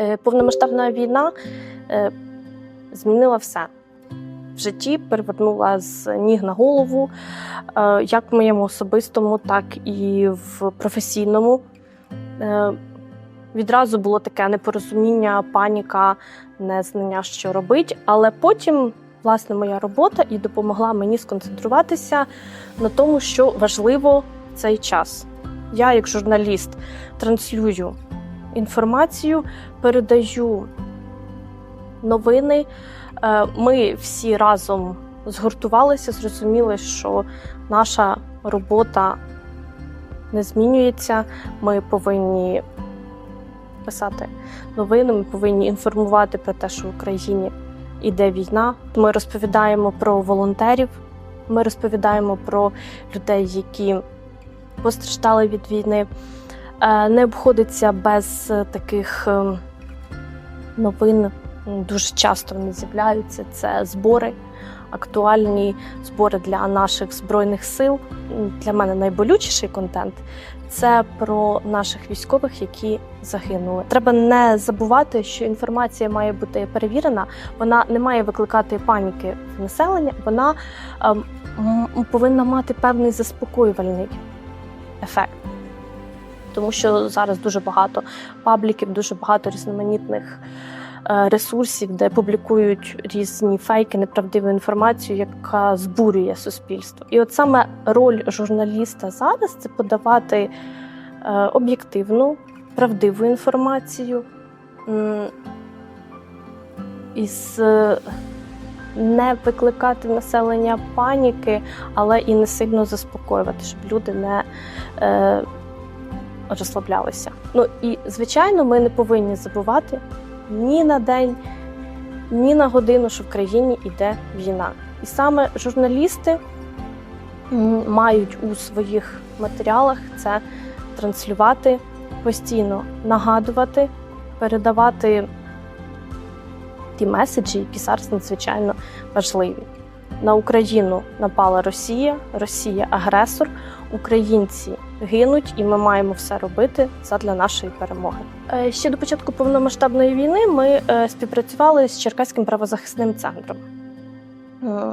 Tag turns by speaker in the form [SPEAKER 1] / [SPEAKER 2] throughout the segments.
[SPEAKER 1] Е, Повномасштабна війна е, змінила все. В житті перевернула з ніг на голову, е, як в моєму особистому, так і в професійному. Відразу було таке непорозуміння, паніка, незнання, що робить. Але потім, власне, моя робота і допомогла мені сконцентруватися на тому, що важливо в цей час. Я, як журналіст, транслюю інформацію, передаю новини. Е, Ми всі разом згуртувалися, зрозуміли, що наша робота не змінюється. Ми повинні писати новини, ми повинні інформувати про те, що в Україні іде війна. Ми розповідаємо про волонтерів, ми розповідаємо про людей, які постраждали від війни. Е, Не обходиться без е, таких е, новин. Дуже часто вони з'являються. Це збори, актуальні збори для наших збройних сил. Для мене найболючіший контент це про наших військових, які загинули. Треба не забувати, що інформація має бути перевірена. Вона не має викликати паніки в населення. Вона ем, повинна мати певний заспокоювальний ефект. Тому що зараз дуже багато пабліків, дуже багато різноманітних е, ресурсів, де публікують різні фейки, неправдиву інформацію, яка збурює суспільство. І от саме роль журналіста зараз це подавати е, об'єктивну, правдиву інформацію із е, не викликати населення паніки, але і не сильно заспокоювати, щоб люди не е, розслаблялися. Ну і звичайно, ми не повинні забувати ні на день, ні на годину, що в країні йде війна. І саме журналісти мають у своїх матеріалах це транслювати постійно, нагадувати, передавати ті меседжі, які зараз надзвичайно важливі. На Україну напала Росія, Росія агресор, українці гинуть, і ми маємо все робити задля нашої перемоги. Е, Ще до початку повномасштабної війни ми е, співпрацювали з Черкаським правозахисним центром. Е,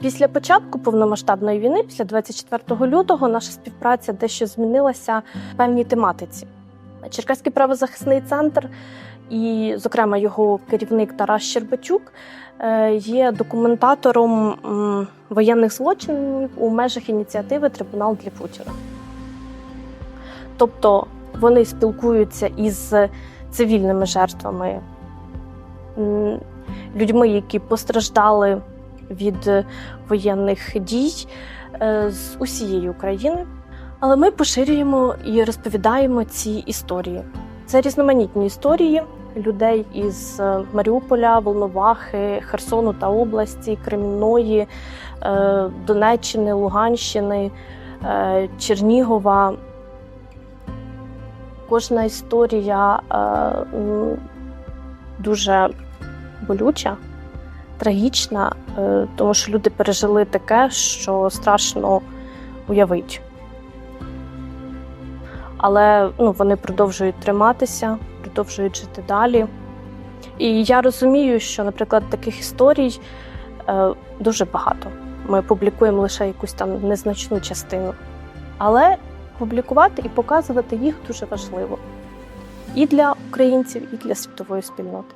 [SPEAKER 1] Після початку повномасштабної війни, після 24 лютого, наша співпраця дещо змінилася в певній тематиці. Черкаський правозахисний центр і, зокрема, його керівник Тарас Щербачук є документатором воєнних злочинів у межах ініціативи Трибунал для Путіна. Тобто вони спілкуються із цивільними жертвами, людьми, які постраждали від воєнних дій е, з усієї України. Але ми поширюємо і розповідаємо ці історії. Це різноманітні історії людей із е, Маріуполя, Волновахи, Херсону та області, Кремінної, е, Донеччини, Луганщини, Чернігова. Кожна історія е, дуже болюча, трагічна, е, тому що люди пережили таке, що страшно уявити але ну, вони продовжують триматися, продовжують жити далі. І я розумію, що, наприклад, таких історій е, дуже багато. Ми публікуємо лише якусь там незначну частину. Але публікувати і показувати їх дуже важливо і для українців, і для світової спільноти.